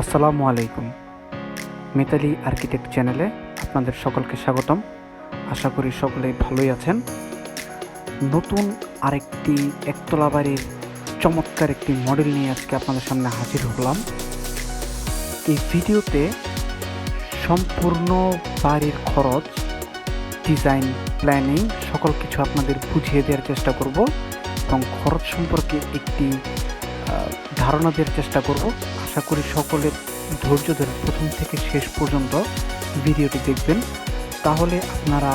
আসসালামু আলাইকুম। মিতালি আর্কিটেক্ট চ্যানেলে আপনাদের সকলকে স্বাগতম। আশা করি সকলেই ভালোই আছেন। নতুন আরেকটি একতলা বাড়ির চমৎকার একটি মডেল নিয়ে আজকে আপনাদের সামনে হাজির হলাম। এই ভিডিওতে সম্পূর্ণ বাড়ির খরচ, ডিজাইন, প্ল্যানিং সকল কিছু আপনাদের বুঝিয়ে দেওয়ার চেষ্টা করব এবং খরচ সম্পর্কে একটি ধারণা দেওয়ার চেষ্টা করব। আশা করি সকলে ধৈর্য ধরে প্রথম থেকে শেষ পর্যন্ত ভিডিওটি দেখবেন। তাহলে আপনারা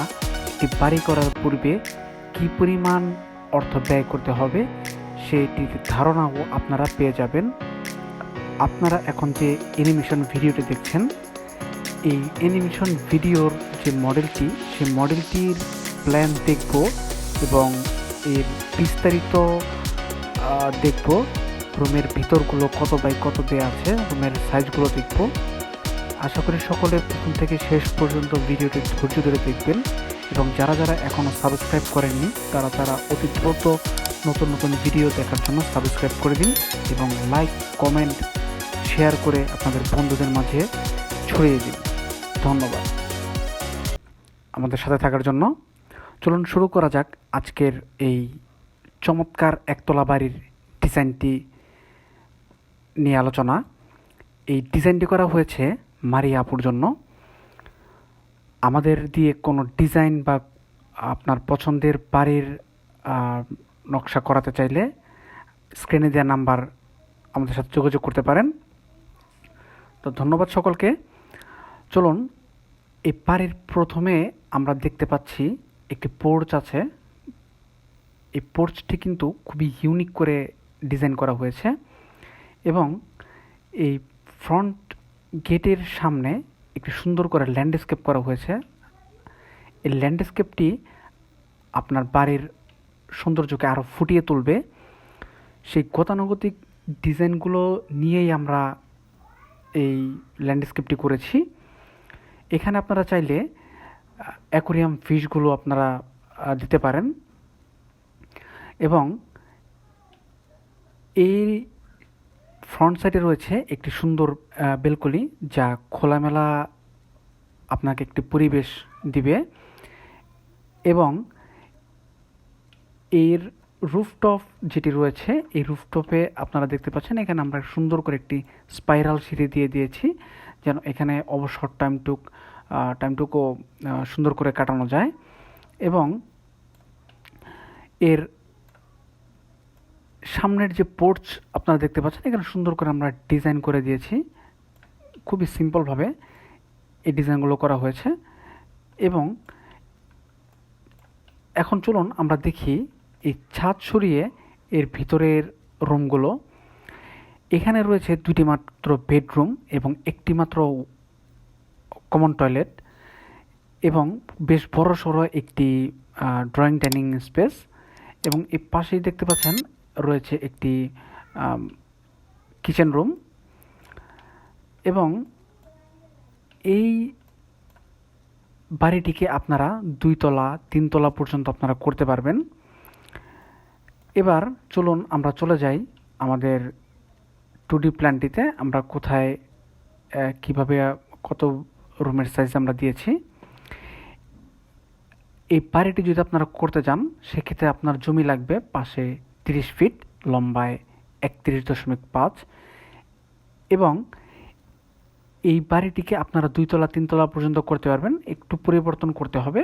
একটি বাড়ি করার পূর্বে কী পরিমাণ অর্থ ব্যয় করতে হবে সেটির ধারণাও আপনারা পেয়ে যাবেন। আপনারা এখন যে অ্যানিমেশন ভিডিওটি দেখছেন, এই অ্যানিমেশন ভিডিওর যে মডেলটি সেই মডেলটির প্ল্যান দেখব এবং এর বিস্তারিত দেখব। রুমের ভিতরগুলো কত বাই কত দেওয়া আছে, রুমের সাইজগুলো দেখব। আশা করি সকলে প্রথম থেকে শেষ পর্যন্ত ভিডিওটি ধৈর্য ধরে দেখবেন এবং যারা যারা এখনও সাবস্ক্রাইব করেননি, তারা তারা অতি দ্রুত নতুন নতুন ভিডিও দেখার জন্য সাবস্ক্রাইব করে দিন এবং লাইক কমেন্ট শেয়ার করে আপনাদের বন্ধুদের মাঝে ছড়িয়ে দিন। ধন্যবাদ। আমাদের সাথে থাকার জন্য চলুন শুরু করা যাক আজকের এই চমৎকার একতলা বাড়ির ডিজাইনটি নিয়ে আলোচনা। এই ডিজাইনটি করা হয়েছে মারিয়া আপুর জন্য। আমাদের দিয়ে কোনো ডিজাইন বা আপনার পছন্দের বাড়ির নকশা করাতে চাইলে স্ক্রিনে দেওয়া নাম্বার আমাদের সাথে যোগাযোগ করতে পারেন। তো ধন্যবাদ সকলকে। চলুন, এই বাড়ির প্রথমে আমরা দেখতে পাচ্ছি একটি পোর্চ আছে। এই পোর্চটি কিন্তু খুবই ইউনিক করে ডিজাইন করা হয়েছে। এবং এই ফ্রন্ট গেটের সামনে একটি সুন্দর করে ল্যান্ডস্কেপ করা হয়েছে। এই ল্যান্ডস্কেপটি আপনার বাড়ির সৌন্দর্যকে আরও ফুটিয়ে তুলবে। সেই গতানুগতিক ডিজাইনগুলো নিয়েই আমরা এই ল্যান্ডস্কেপটি করেছি। এখানে আপনারা চাইলে অ্যাকোরিয়াম ফিশগুলো আপনারা দিতে পারেন। এবং এই ফ্রন্ট সাইডে রয়েছে একটি সুন্দর বেলকনি যা খোলামেলা আপনাকে একটি পরিবেশ দিবে এবং এর রুফটপ যেটি রয়েছে, এই রুফটপে আপনারা দেখতে পাচ্ছেন এখানে আমরা সুন্দর করে একটি স্পাইরাল সিঁড়ি দিয়ে দিয়েছি যেন এখানে অবসর টাইমটুক টাইমটুকু সুন্দর করে কাটানো যায় এবং এর সামনের যে পোর্চ আপনারা দেখতে পাচ্ছেন, এখানে সুন্দর করে আমরা ডিজাইন করে দিয়েছি। খুবই সিম্পলভাবে এই ডিজাইনগুলো করা হয়েছে। এবং এখন চলুন আমরা দেখি এই ছাদ সরিয়ে এর ভিতরের রুমগুলো এখানে রয়েছে দুটি মাত্র বেডরুম এবং একটি মাত্র কমন টয়লেট এবং বেশ বড় সড়ো একটি ড্রয়িং ডাইনিং স্পেস এবং এর পাশেই দেখতে পাচ্ছেন রয়েছে একটি কিচেন রুম এবং এই বাড়িটিকে আপনারা দুই দুইতলা, তিনতলা পর্যন্ত আপনারা করতে পারবেন। এবার চলুন আমরা চলে যাই আমাদের টু ডি প্ল্যানটিতে আমরা কোথায় কীভাবে, কত রুমের সাইজ আমরা দিয়েছি। এই বাড়িটি যদি আপনারা করতে চান, সেক্ষেত্রে আপনার জমি লাগবে পাশে তিরিশ ফিট, লম্বায় একত্রিশ দশমিক পাঁচ এবং এই বাড়িটিকে আপনারা দুইতলা তিনতলা পর্যন্ত করতে পারবেন। একটু পরিবর্তন করতে হবে।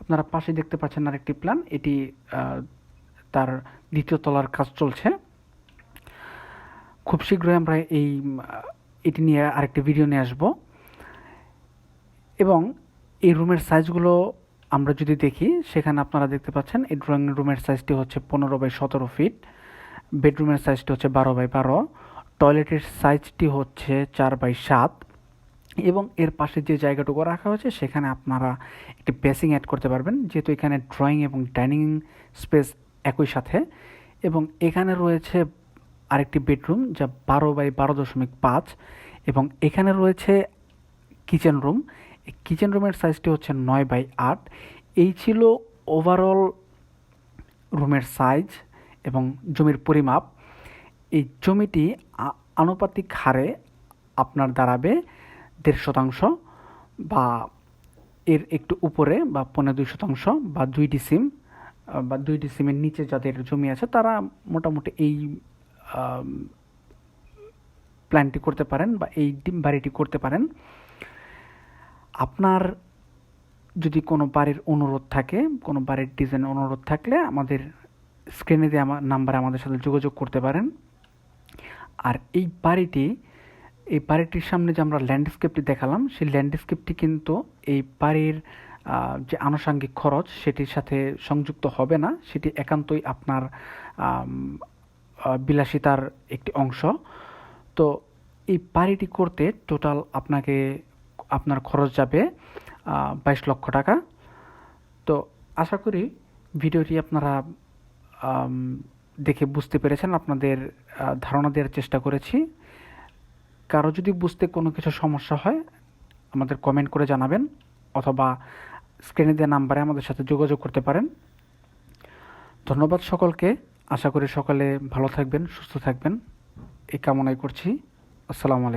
আপনারা পাশে দেখতে পাচ্ছেন আরেকটি প্ল্যান। এটি তার দ্বিতীয় তলার কাজ চলছে। খুব শীঘ্রই আমরা এই, এটি নিয়ে আরেকটি ভিডিও নিয়ে আসব। এবং এই রুমের সাইজগুলো আমরা যদি দেখি, সেখানে আপনারা দেখতে পাচ্ছেন এই ড্রয়িং রুমের সাইজটি হচ্ছে পনেরো বাই সতেরো ফিট বেডরুমের সাইজটি হচ্ছে বারো বাই বারো টয়লেটের সাইজটি হচ্ছে চার বাই সাত এবং এর পাশে যে জায়গাটুকু রাখা হয়েছে, সেখানে আপনারা একটি বেসিং অ্যাড করতে পারবেন, যেহেতু এখানে ড্রয়িং এবং ডাইনিং স্পেস একই সাথে এবং এখানে রয়েছে আরেকটি বেডরুম যা বারো বাই বারো দশমিক পাঁচ এবং এখানে রয়েছে কিচেন রুম কিচেন রুমের সাইজটি হচ্ছে নয় বাই আট। এই ছিল ওভারঅল রুমের সাইজ এবং জমির পরিমাপ। এই জমিটি আনুপাতিক হারে আপনার দাঁড়াবে দেড় শতাংশ বা এর একটু উপরে বা পনেরো দুই শতাংশ বা দুই ডিসিম আহ, বা দুই ডিসিমের নিচে যাদের জমি আছে তারা মোটামুটি এই প্ল্যানটি করতে পারেন বা এই ডিম বাড়িটি করতে পারেন। আপনার যদি কোনো বাড়ির অনুরোধ থাকে, কোনো বাড়ির ডিজাইন অনুরোধ থাকলে আমাদের স্ক্রিনে দিয়ে আমার নাম্বারে আমাদের সাথে যোগাযোগ করতে পারেন। আর এই বাড়িটি, এই বাড়িটির সামনে যে আমরা ল্যান্ডস্কেপটি দেখালাম, সেই ল্যান্ডস্কেপটি কিন্তু এই বাড়ির যে আনুষঙ্গিক খরচ সেটির সাথে সংযুক্ত হবে না। সেটি একান্তই আপনার বিলাসিতার একটি অংশ। তো এই বাড়িটি করতে টোটাল আপনাকে আপনার খরচ যাবে বাইশ লক্ষ টাকা। তো আশা করি ভিডিওটি আপনারা দেখে বুঝতে পেরেছেন, আপনাদের ধারণা দেওয়ার চেষ্টা করেছি। কারও যদি বুঝতে কোনো কিছু সমস্যা হয়, আমাদের কমেন্ট করে জানাবেন, অথবা স্ক্রিনে দেওয়া নাম্বারে আমাদের সাথে যোগাযোগ করতে পারেন। ধন্যবাদ সকলকে। আশা করি সকলে ভালো থাকবেন, সুস্থ থাকবেন। এই কামনাই করছি। আসসালামু আলাইকুম।